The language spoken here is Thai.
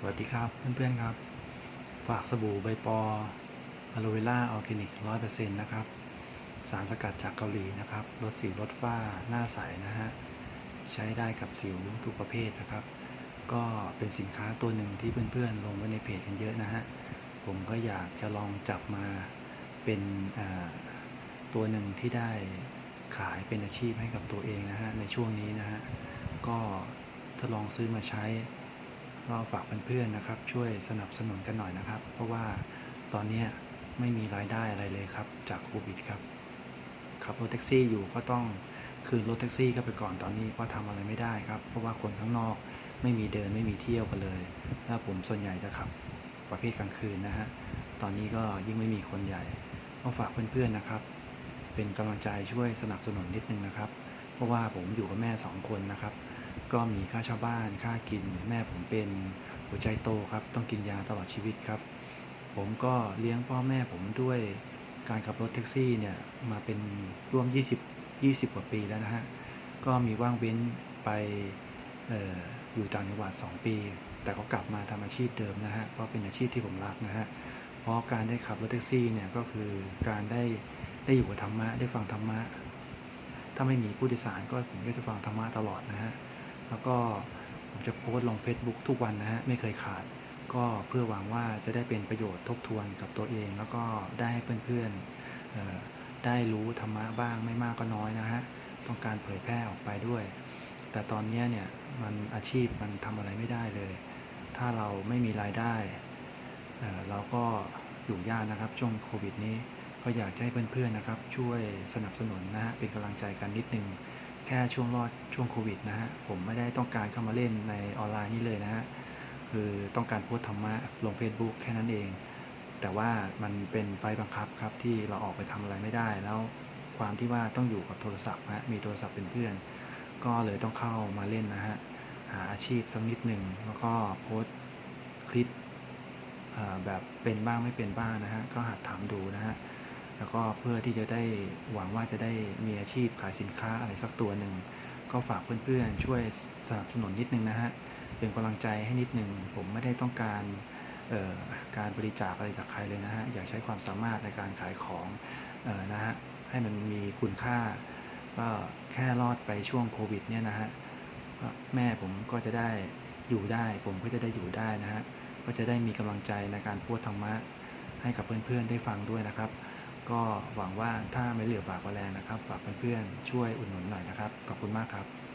สวัสดีครับเพื่อนๆครับ ฝากสบู่ใบปออะโลเวล่าออร์แกนิกร้อยเปอร์เซ็นต์นะครับ สารสกัดจากเกาหลีนะครับ ลดสิวลดฝ้าหน้าใสนะฮะ ใช้ได้กับสิวทุกประเภทนะครับ ก็เป็นสินค้าตัวหนึ่งที่เพื่อนๆ ลงไว้ในเพจกันเยอะนะฮะ ผมก็อยากจะลองจับมาเป็นตัวหนึ่งที่ได้ขายเป็นอาชีพให้กับตัวเองนะฮะในช่วงนี้นะฮะ ก็ทดลองซื้อมาใช้ ก็ฝากเพื่อนๆนะครับ ช่วยสนับสนุนกันหน่อยนะครับ เพราะว่าตอนนี้ไม่มีรายได้อะไรเลยครับ จากโควิดครับขับรถแท็กซี่อยู่ก็ต้องคืนรถแท็กซี่ก็ไปก่อนตอนนี้ก็ทำอะไรไม่ได้ครับ เพราะว่าคนข้างนอกไม่มีเดินไม่มีเที่ยวกันเลยแล้วผมส่วนใหญ่จะขับประเภทกลางคืนนะฮะตอนนี้ก็ยิ่งไม่มีคนใหญ่ก็ฝากเพื่อนๆนะครับ เป็นกำลังใจช่วยสนับสนุนนิดนึงนะครับ เพราะว่าผมอยู่กับแม่สองคนนะครับ ก็มีค่าเช่าบ้านค่ากิน แม่ผมเป็นหัวใจโตครับ ต้องกินยาตลอดชีวิตครับ ผมก็เลี้ยงพ่อแม่ผมด้วยการขับรถแท็กซี่เนี่ยมาเป็นร่วม 20 20 กว่าปีแล้วนะฮะ ก็มีว่างเว้นไปอออยู่ต่างจังหวัด 2 ปี แต่ก็กลับมาทำอาชีพเดิมนะฮะ เพราะเป็นอาชีพที่ผมรักนะฮะ เพราะการได้ขับรถแท็กซี่เนี่ยก็คือการได้ได้อยู่กับธรรมะได้ฟังธรรมะ ถ้าไม่มีผู้โดยสารก็ผมก็จะฟังธรรมะตลอดนะฮะ แล้วก็ผมจะโพสต์ลง Facebook ทุกวันนะฮะไม่เคยขาด ก็เพื่อหวังว่าจะได้เป็นประโยชน์ทบทวนกับตัวเอง แล้วก็ได้ให้เพื่อนๆได้รู้ธรรมะบ้างไม่มากก็น้อยนะฮะต้องการเผยแพร่ออกไปด้วย แต่ตอนนี้เนี่ยมันอาชีพมันทำอะไรไม่ได้เลย ถ้าเราไม่มีรายได้เเราก็อยู่ยากนะครับช่วงโควิดนี้ ก็อยากให้เพื่อนๆนะครับ ช่วยสนับสนุนนะฮะเป็นกำลังใจกันนิดนึง แค่ช่วงรอดช่วงโควิดนะฮะผมไม่ได้ต้องการเข้ามาเล่นในออนไลน์นี้เลยนะฮะคือต้องการโพสต์ธรรมะลง Facebook แค่นั้นเอง แต่ว่ามันเป็นไฟบังคับครับที่เราออกไปทำอะไรไม่ได้ แล้วความที่ว่าต้องอยู่กับโทรศัพท์ฮะมีโทรศัพท์เป็นเพื่อน ก็เลยต้องเข้ามาเล่นนะฮะหาอาชีพสักนิดหนึ่งแล้วก็โพสคลิปแบบเป็นบ้างไม่เป็นบ้างนะฮะก็หัดถามดูนะฮะ แล้วก็เพื่อที่จะได้หวังว่าจะได้มีอาชีพขายสินค้าอะไรสักตัวหนึ่ง ก็ฝากเพื่อนๆช่วยสนับสนุนนิดนึงนะฮะ เป็นกำลังใจให้นิดนึง ผมไม่ได้ต้องการการบริจาคอะไรจากใครเลยนะฮะ อยากใช้ความสามารถในการขายของออนะฮะ ให้มันมีคุณค่า ก็แค่รอดไปช่วงโควิดเนี่ยนะฮะ แม่ผมก็จะได้อยู่ได้ ผมก็จะได้อยู่ได้นะฮะ ก็จะได้มีกำลังใจในการพูดธรรมะให้กับเพื่อนๆได้ฟังด้วยนะครับ ก็หวังว่าถ้าไม่เหลือบากกว่าแรงนะครับ ฝากเพื่อนๆช่วยอุดหนุนหน่อยนะครับ ขอบคุณมากครับ